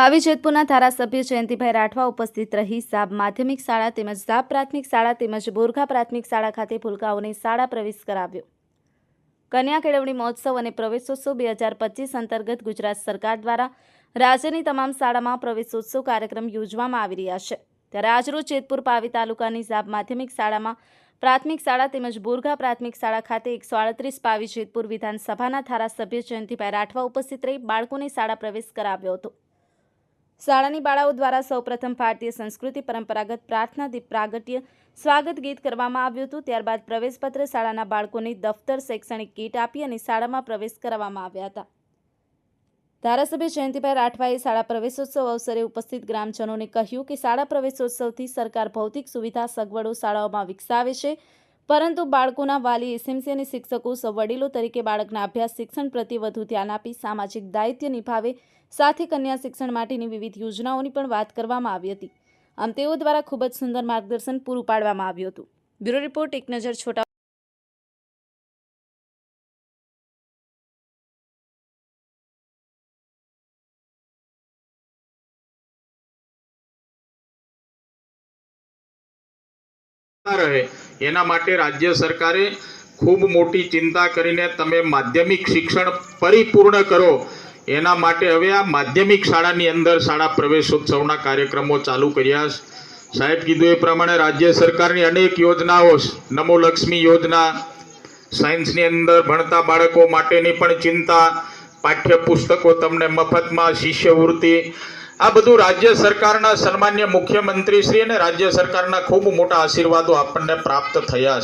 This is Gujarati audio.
પાવી જેતપુરના ધારાસભ્ય જયંતિભાઈ રાઠવા ઉપસ્થિત રહી સાબ માધ્યમિક શાળા તેમજ સાબ પ્રાથમિક શાળા તેમજ બોરખા પ્રાથમિક શાળા ખાતે ભૂલકાઓને શાળા પ્રવેશ કરાવ્યો. કન્યા કેળવણી મહોત્સવ અને પ્રવેશોત્સવ બે હજાર પચીસ અંતર્ગત ગુજરાત સરકાર દ્વારા રાજ્યની તમામ શાળામાં પ્રવેશોત્સવ કાર્યક્રમ યોજવામાં આવી રહ્યા છે. ત્યારે આજરોજ જેતપુર પાવી તાલુકાની સાબ માધ્યમિક શાળામાં પ્રાથમિક શાળા તેમજ બોરગા પ્રાથમિક શાળા ખાતે એકસો આડત્રીસ પાવી જેતપુર વિધાનસભાના ધારાસભ્ય જયંતિભાઈ રાઠવા ઉપસ્થિત રહી બાળકોને શાળા પ્રવેશ કરાવ્યો હતો. શાળાની બાળાઓ દ્વારા સૌપ્રથમ ભારતીય સંસ્કૃતિ પરંપરાગત પ્રાર્થના દીપ પ્રાગટ્ય સ્વાગત ગીત કરવામાં આવ્યું હતું. ત્યારબાદ પ્રવેશપત્ર શાળાના બાળકોને દફતર શૈક્ષણિક કીટ આપી અને શાળામાં પ્રવેશ કરાવવામાં આવ્યા હતા. ધારાસભ્ય જયંતિભાઈ રાઠવાએ શાળા પ્રવેશોત્સવ અવસરે ઉપસ્થિત ગ્રામજનોને કહ્યું કે શાળા પ્રવેશોત્સવથી સરકાર ભૌતિક સુવિધા સગવડો શાળાઓમાં વિકસાવે છે. પરંતુ બાળકોના વાલી એસએમસી શિક્ષકો સૌ તરીકે બાળકના અભ્યાસ, શિક્ષણ પ્રત્યે વધુ ધ્યાન આપી સામાજિક દાયિત્વ નિભાવે, સાથે કન્યા શિક્ષણ માટેની વિવિધ યોજનાઓની પણ વાત કરવામાં આવી હતી. આમ તેઓ દ્વારા ખૂબ જ સુંદર માર્ગદર્શન પૂરું પાડવામાં આવ્યું હતું. બ્યુરો રિપોર્ટ, એક નજર છોટા રહે એના માટે રાજ્ય સરકારે ખૂબ મોટી ચિંતા કરીને તમે માધ્યમિક શિક્ષણ પરિપૂર્ણ કરો એના માટે હવે આ માધ્યમિક શાળાની અંદર શાળા પ્રવેશોત્સવના કાર્યક્રમો ચાલુ કર્યા સાહેબ કીધું એ પ્રમાણે રાજ્ય સરકારની અનેક યોજનાઓ. નમો લક્ષ્મી યોજના, સાયન્સની અંદર ભણતા બાળકો માટેની પણ ચિંતા, પાઠ્યપુસ્તકો તમને મફતમાં, શિષ્યવૃત્તિ આ બધું રાજ્ય સરકારના સન્માન્ય મુખ્યમંત્રી શ્રી અને રાજ્ય સરકારના ખૂબ મોટા આશીર્વાદો આપણને પ્રાપ્ત થયા